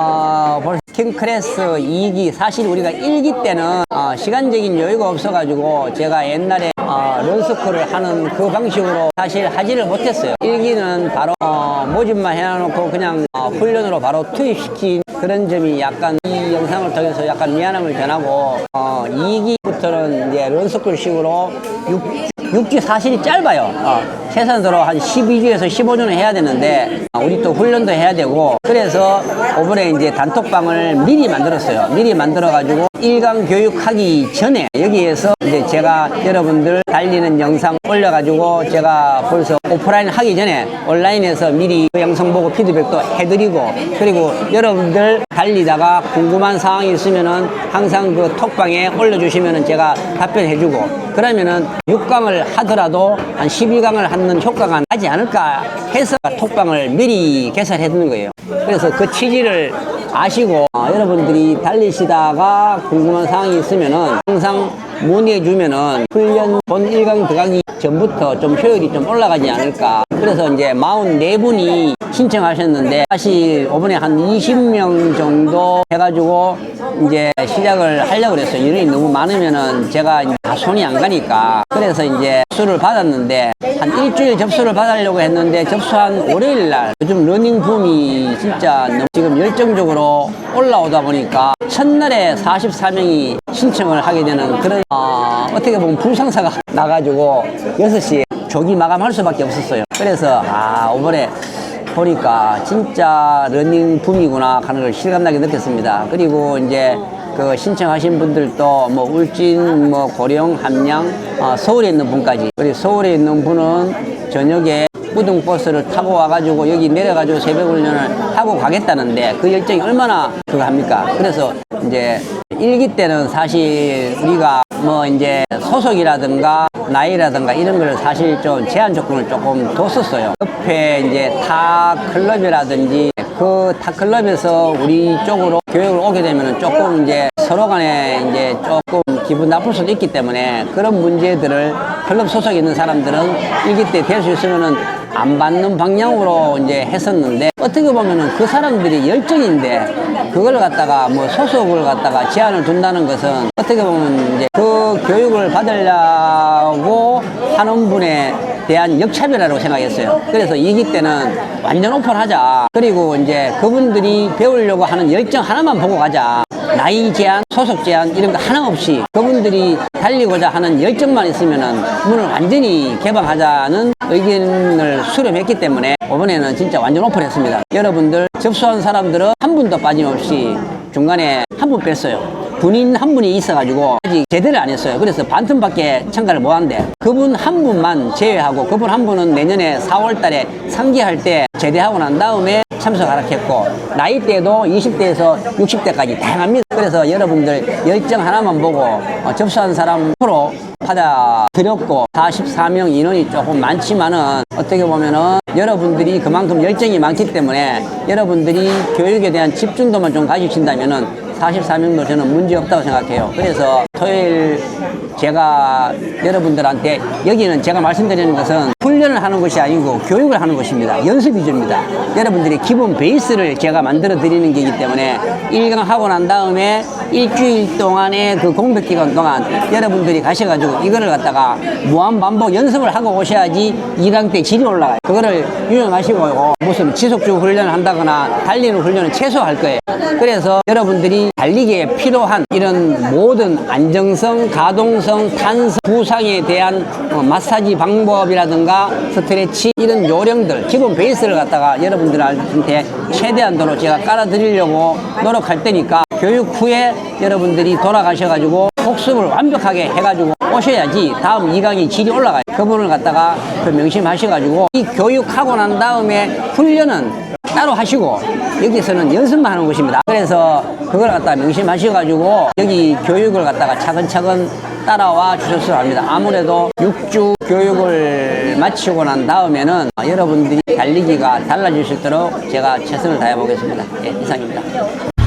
어, 벌써 킹크레스 2기 사실 우리가 1기 때는 어, 시간적인 여유가 없어가지고 제가 옛날에 어, 런스쿨을 하는 그 방식으로 사실 하지를 못했어요. 1기는 바로 어, 모집만 해놓고 그냥 어, 훈련으로 바로 투입시킨 그런 점이 약간 이 영상을 통해서 약간 미안함을 전하고 어, 2기부터는 이제 런스쿨식으로 6, 6주 사실이 짧아요. 어, 최선으로 한 12주에서 15주는 해야 되는데 어, 우리 또 훈련도 해야 되고 그래서 이번에 이제 단톡방을 미리 만들었어요. 미리 만들어 가지고 1강 교육하기 전에 여기에서 이제 제가 여러분들 달리는 영상 올려 가지고 제가 벌써 오프라인 하기 전에 온라인에서 미리 그 영상 보고 피드백도 해드리고 그리고 여러분들 달리다가 궁금한 사항이 있으면은 항상 그 톡방에 올려주시면은 제가 답변해주고 그러면은 6강을 하더라도 한 12강을 하는 효과가 나지 않을까 해서 톡방을 미리 개설해 두는 거예요. 그래서 그 취지를 아시고 어, 여러분들이 달리시다가 궁금한 사항이 있으면은 항상 문의해 주면은 훈련 본 1강 들어가기 전부터 좀 효율이 좀 올라가지 않을까. 그래서 이제 44분이 신청하셨는데 사실 이번에 한 20명 정도 해가지고 이제 시작을 하려고 그랬어요. 인원이 너무 많으면은 제가 다 손이 안 가니까. 그래서 이제 접수를 받았는데 한 일주일 접수를 받으려고 했는데 접수한 월요일 날 요즘 러닝 붐이 진짜 너무 지금 열정적으로 올라오다 보니까 첫날에 44명이 신청을 하게 되는 그런 어, 어떻게 보면 불상사가 나가지고 6시에 조기 마감할 수밖에 없었어요. 그래서 아 이번에 보니까 진짜 러닝 붐이구나 하는 걸 실감나게 느꼈습니다. 그리고 이제 그 신청하신 분들도 뭐 울진, 뭐 고령, 함양, 어, 서울에 있는 분까지 그리고 서울에 있는 분은 저녁에 우등 버스를 타고 와가지고 여기 내려가지고 새벽 훈련을 하고 가겠다는데 그 열정이 얼마나 그거 합니까? 그래서 이제 일기 때는 사실 우리가 뭐 이제 소속이라든가 나이라든가 이런 걸 사실 좀 제한 조건을 조금 뒀었어요. 옆에 이제 타 클럽이라든지 그타 클럽에서 우리 쪽으로 교육을 오게 되면은 조금 이제 서로 간에 이제 조금 기분 나쁠 수도 있기 때문에 그런 문제들을 클럽 소속에 있는 사람들은 일기 때 될 수 있으면은 안 받는 방향으로 이제 했었는데 어떻게 보면은 그 사람들이 열정인데 그걸 갖다가 뭐 소속을 갖다가 제한을 둔다는 것은 어떻게 보면 이제 그 교육을 받으려고 하는 분에 대한 역차별화라고 생각했어요. 그래서 이기 때는 완전 오픈하자. 그리고 이제 그분들이 배우려고 하는 열정 하나만 보고 가자. 나이 제한, 소속 제한 이런 거 하나 없이 그분들이 달리고자 하는 열정만 있으면은 문을 완전히 개방하자는 의견을 수렴했기 때문에 이번에는 진짜 완전 오픈했습니다. 여러분들 접수한 사람들은 한 분도 빠짐없이 중간에 한 분 뺐어요. 군인 한 분이 있어가지고 아직 제대를 안 했어요. 그래서 반틈밖에 참가를 못 한대. 그분 한 분만 제외하고 그분 한 분은 내년에 4월 달에 상기할 때 제대하고 난 다음에 참석하라 했고 나이대도 20대에서 60대까지 다양합니다. 그래서 여러분들 열정 하나만 보고 어, 접수한 사람 프로 받아들였고 44명 인원이 조금 많지만은 어떻게 보면은 여러분들이 그만큼 열정이 많기 때문에 여러분들이 교육에 대한 집중도만 좀 가지신다면은 44명도 저는 문제 없다고 생각해요. 그래서 토요일 제가 여러분들한테 여기는 제가 말씀드리는 것은 훈련을 하는 것이 아니고 교육을 하는 것입니다. 연습 위주입니다. 여러분들이 기본 베이스를 제가 만들어 드리는 게기 때문에 1강 하고 난 다음에 일주일 동안의 그 공백 기간 동안 여러분들이 가셔가지고 이거를 갖다가 무한 반복 연습을 하고 오셔야지 2강 때 질이 올라가요. 그거를 유념하시고 무슨 지속적 훈련을 한다거나 달리는 훈련을 최소할 거예요. 그래서 여러분들이 달리기에 필요한 이런 모든 안정성, 가동성, 탄성, 부상에 대한 어, 마사지 방법이라든가 스트레치 이런 요령들, 기본 베이스를 갖다가 여러분들한테 최대한도로 제가 깔아드리려고 노력할 테니까 교육 후에 여러분들이 돌아가셔가지고 복습을 완벽하게 해가지고 오셔야지 다음 2강이 질이 올라가요. 그분을 갖다가 그 명심하셔가지고 이 교육하고 난 다음에 훈련은 따로 하시고 여기서는 연습만 하는 곳입니다. 그래서 그걸 갖다가 명심하셔가지고 여기 교육을 갖다가 차근차근 따라와 주셨으면 합니다. 아무래도 6주 교육을 마치고 난 다음에는 여러분들이 달리기가 달라질 수 있도록 제가 최선을 다해 보겠습니다. 예, 이상입니다.